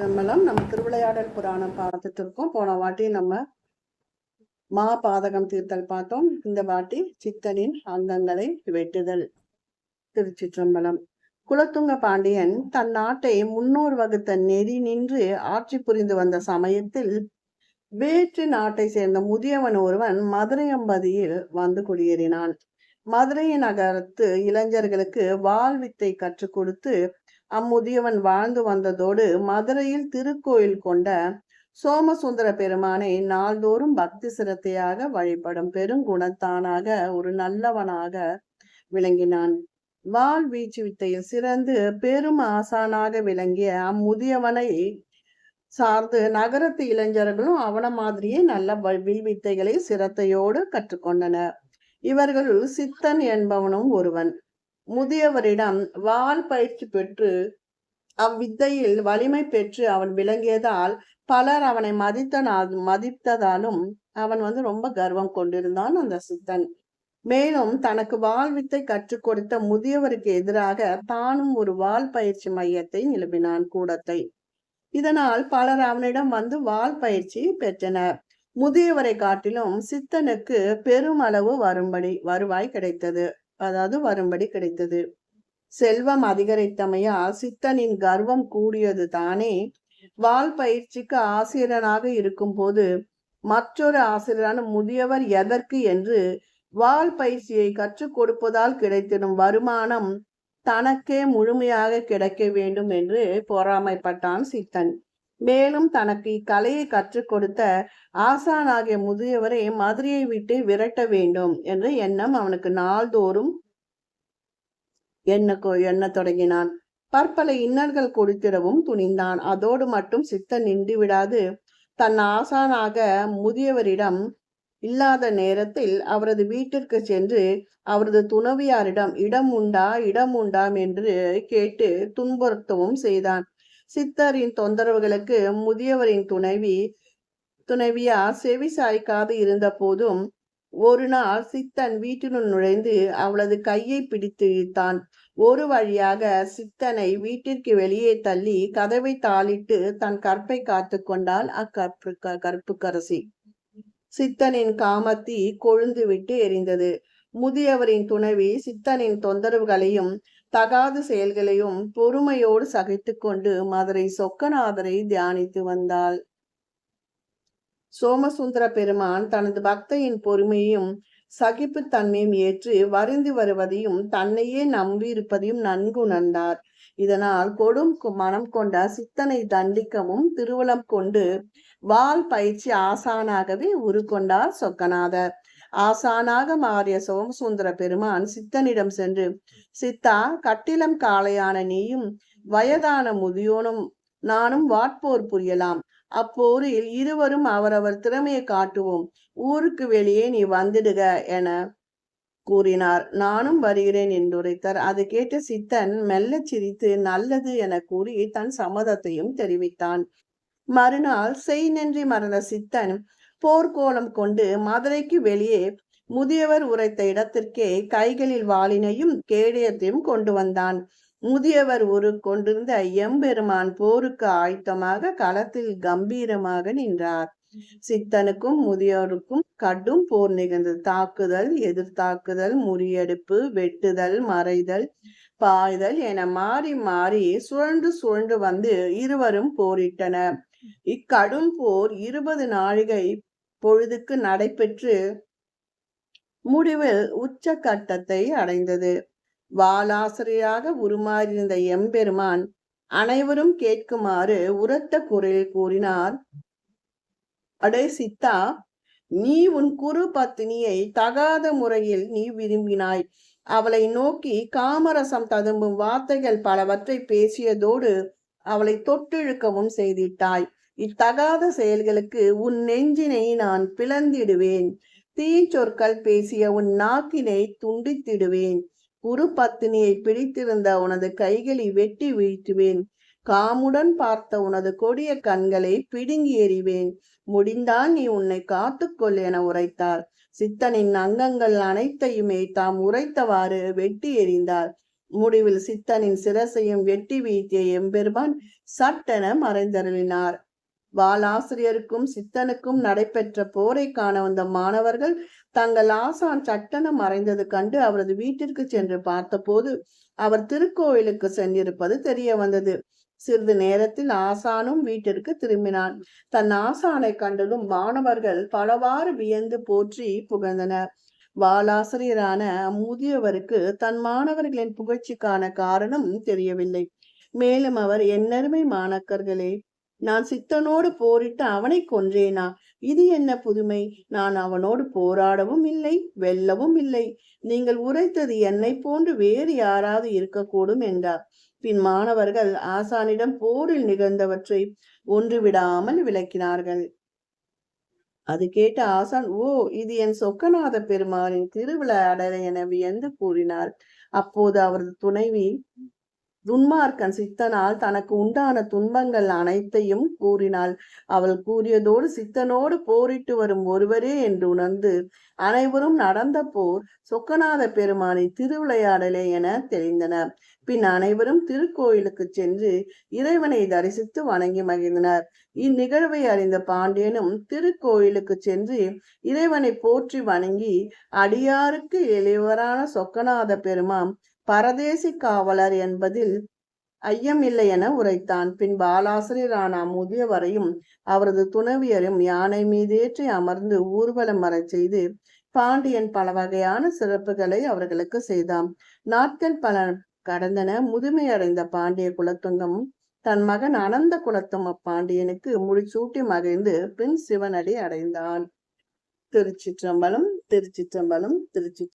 திருச்சிற்றம்பலம் நம்ம திருவிளையாடல் புராணம் பார்த்துட்டு இருக்கோம் போன வாட்டி நம்ம மா பாதகம் தீர்த்தல் பார்த்தோம். இந்த வாட்டி சித்தனின் அங்கங்களை வெட்டுதல். திருச்சிற்றம்பலம். குலத்துங்க பாண்டியன் தன் நாட்டை முன்னோர் வகுத்த நெறி நின்று ஆட்சி புரிந்து வந்த சமயத்தில் வேற்று நாட்டை சேர்ந்த முதியவன் ஒருவன் மதுரை அம்பதியில் வந்து குடியேறினான். மதுரை நகரத்து இளைஞர்களுக்கு வாழ்வித்தை கற்றுக் கொடுத்து அம்முதியவன் வாழ்ந்து வந்ததோடு மதுரையில் திருக்கோயில் கொண்ட சோமசுந்தர பெருமானை நாள்தோறும் பக்தி சிரத்தையாக வழிபடும் பெருங்குணத்தானாக ஒரு நல்லவனாக விளங்கினான். வாள் வீச்சு வித்தையில் சிறந்து பெரும் ஆசானாக விளங்கிய அம்முதியவனை சார்ந்து நகரத்து இளைஞர்களும் அவன மாதிரியே நல்ல வ- வித்தைகளை சிரத்தையோடு கற்றுக்கொண்டனர். இவர்களுள் சித்தன் என்பவனும் ஒருவன். முதியவரிடம் வால் பயிற்சி பெற்று அவ்வித்தையில் வலிமை பெற்று அவன் விளங்கியதால் பலர் அவனை மதித்தனால் மதித்ததாலும் அவன் வந்து ரொம்ப கர்வம் கொண்டிருந்தான் அந்த சித்தன். மேலும் தனக்கு வாள் வித்தை கற்றுக் கொடுத்த முதியவருக்கு எதிராக தானும் ஒரு வால் பயிற்சி மையத்தை நிலவினான் கூடத்தை. இதனால் பலர் அவனிடம் வந்து வால் பயிற்சி பெற்றனர். முதியவரை காட்டிலும் சித்தனுக்கு பெருமளவு வரும்படி வருவாய் கிடைத்தது. அதாவது வரும்படி கிடைத்தது. செல்வம் அதிகரித்தமையால் சித்தனின் கர்வம் கூடியது தானே. வால் பயிற்சிக்கு ஆசிரியராக இருக்கும்போது மற்றொரு ஆசிரியரான முதியவர் எதற்கு என்று வால் பயிற்சியை கற்றுக் கொடுப்பதால் கிடைத்திடும் வருமானம் தனக்கே முழுமையாக கிடைக்க வேண்டும் என்று பொறாமைப்பட்டான் சித்தன். மேலும் தனக்கு இக்கலையை கற்றுக் கொடுத்த ஆசானாகிய முதியவரை மதுரையை விட்டு விரட்ட வேண்டும் என்ற எண்ணம் அவனுக்கு நாள்தோறும் எண்ண எண்ணத் தொடங்கினான். பற்பல இன்னல்கள் கொடுத்திடவும் துணிந்தான். அதோடு மட்டும் சித்த நின்று விடாது. தன் ஆசானாக முதியவரிடம் இல்லாத நேரத்தில் அவரது வீட்டிற்கு சென்று அவரது துணவியாரிடம் இடம் உண்டா? இடம் உண்டாம்? என்று கேட்டு துன்புறுத்தவும் செய்தான். சித்தரின் தொந்தரவுகளுக்கு முதியவரின் துணைவி துணைவியா செவி சாய்க்காது இருந்த போதும் ஒரு நாள் சித்தன் வீட்டினுள் நுழைந்து அவளது கையை பிடித்து இழுத்தான். ஒரு வழியாக சித்தனை வீட்டிற்கு வெளியே தள்ளி கதவை தாளிட்டு தன் கற்பை காத்து கொண்டாள் அக்கற்பு கற்புக்கரசி. சித்தனின் காமத்தி கொழுந்து விட்டு எரிந்தது. முதியவரின் துணைவி சித்தனின் தொந்தரவுகளையும் தகாத செயல்களையும் பொறுமையோடு சகித்துக் கொண்டு மதுரை சொக்கநாதரை தியானித்து வந்தாள். சோமசுந்தர பெருமான் தனது பக்தையின் பொறுமையும் சகிப்புத்தன்மையும் ஏற்று வருந்து வருவதையும் தன்னையே நம்பியிருப்பதையும் நன்கு உணர்ந்தார். இதனால் கொடும் மனம் கொண்ட சித்தனை தண்டிக்கவும் திருவளம் கொண்டு வாள் பயிற்சி ஆசானாகவே உருக்கொண்டார் சொக்கநாதர். ஆசானாக மாறிய சோமசுந்தர பெருமான் சித்தனிடம் சென்று சித்தா கட்டிலம் காளையான நீயும் வயதான முதியோனும் நானும் வாட்போர் புரியலாம். அப்போரில் இருவரும் அவரவர் திறமையை காட்டுவோம். ஊருக்கு வெளியே நீ வந்துடுக என கூறினார். நானும் வருகிறேன் என்றுரைத்தார். அது கேட்ட சித்தன் மெல்ல சிரித்து நல்லது என கூறி தன் சம்மதத்தையும் தெரிவித்தான். மறுநாள் செய் நன்றி மறந்த சித்தன் போர்க்கோலம் கொண்டு மதுரைக்கு வெளியே முதியவர் உரைத்த இடத்திற்கே கைகளில் வாளினையும் கேடயத்தையும் கொண்டு வந்தான். முதியவர் உரு கொண்டிருந்த எம்பெருமான் போருக்கு ஆயத்தமாக களத்தில் கம்பீரமாக நின்றார். சித்தனுக்கும் முதியோருக்கும் கடும் போர் நிகழ்ந்தது. தாக்குதல் எதிர்த்தாக்குதல் முறியெடுப்பு வெட்டுதல் மறைதல் பாய்தல் என மாறி மாறி சுழன்று சுழன்று வந்து இருவரும் போரிட்டனர். இக்கடும் போர் இருபது நாழிகை பொழுதுக்கு நடைபெற்று முடிவில் உச்சக்கட்டத்தை அடைந்தது. வாலாசிரியராக உருமாறியிருந்த எம்பெருமான் அனைவரும் கேட்குமாறு உரத்த குரலில் கூறினார் அடே சித்தா நீ உன் குரு பத்தினியை தகாத முறையில் நீ விரும்பினாய். அவளை நோக்கி காமரசம் ததும்பும் வார்த்தைகள் பலவற்றை பேசியதோடு அவளை தொட்டிழுக்கவும் செய்திட்டாய். இத்தகாத செயல்களுக்கு உன் நெஞ்சினை நான் பிளந்திடுவேன். தீச்சொற்கள் பேசிய உன் நாக்கினை துண்டித்திடுவேன். குரு பத்தினியை பிடித்திருந்த உனது கைகளை வெட்டி வீழ்த்துவேன். காமுடன் பார்த்த உனது கொடிய கண்களை பிடுங்கி எறிவேன். முடிந்தால் நீ உன்னை காத்துக்கொள் என உரைத்தார். சித்தனின் அங்கங்கள் அனைத்தையுமே தாம் உரைத்தவாறு வெட்டி எறிந்தார். முடிவில் சித்தனின் சிரசையும் வெட்டி வீழ்த்திய எம்பெருமான் சட்டென மறைந்தருளினார். வாலாசிரியருக்கும் சித்தனுக்கும் நடைபெற்ற போரை காண வந்த மாணவர்கள் தங்கள் ஆசான் சட்டனம் மறைந்தது கண்டு அவரது வீட்டிற்கு சென்று பார்த்தபோது அவர் திருக்கோயிலுக்கு சென்றிருப்பது தெரிய வந்தது. சிறிது நேரத்தில் ஆசானும் வீட்டிற்கு திரும்பினான். தன் ஆசானை கண்டதும் மாணவர்கள் பலவாறு வியந்து போற்றி புகழ்ந்தனர். வாலாசிரியரான முதியவருக்கு தன் மாணவர்களின் புகழ்ச்சிக்கான காரணம் தெரியவில்லை. மேலும் அவர் என்னருமை மாணக்கர்களே நான் சித்தனோடு போரிட்டு அவனை கொன்றேனா? இது என்ன புதுமை? நான் அவனோடு போராடவும் இல்லை வெல்லவும் இல்லை. நீங்கள் உரைத்தது என்னை போன்று வேறு யாராவது இருக்கக்கூடும் என்றார். பின் மாணவர்கள் ஆசானிடம் போரில் நிகழ்ந்தவற்றை ஒன்று விடாமல் விளக்கினார்கள். அது கேட்ட ஆசான் ஓ இது என் சொக்கநாத பெருமானின் அடலை என வியந்து கூறினார். அப்போது அவரது துணைவி துன்மார்க்கன் சித்தனால் தனக்கு உண்டான துன்பங்கள் அனைத்தையும் கூறினாள். அவள் கூறியதோடு சித்தனோடு போரிட்டு வரும் ஒருவரே என்று உணர்ந்து அனைவரும் நடந்த போர் சொக்கநாத பெருமானின் திருவிளையாடலே என தெரிந்தனர் பின் அனைவரும் திருக்கோயிலுக்கு சென்று இறைவனை தரிசித்து வணங்கி மகிழ்ந்தனர். இந்நிகழ்வை அறிந்த பாண்டியனும் திருக்கோயிலுக்கு சென்று இறைவனை போற்றி வணங்கி அடியாருக்கு எளியவரான சொக்கநாத பெருமான் பரதேசி காவலர் என்பதில் ஐயமில்லை என உரைத்தான். பின் பாலாசிரியரான முதியவரையும் அவரது துணவியரையும் யானை மீதேற்றி அமர்ந்து ஊர்வலம் வரச் செய்து பாண்டியன் பல வகையான சிறப்புகளை அவர்களுக்கு செய்தான் நாட்கள் பல கடந்தன. முதுமையடைந்த பாண்டிய குலத்துங்கம் தன் மகன் அனந்த குலத்தும் அப்பாண்டியனுக்கு முடிசூட்டி மகிழ்ந்து பின் சிவனடி அடைந்தான். திருச்சிற்றம்பலம் திருச்சிற்றம்பலம் திருச்சி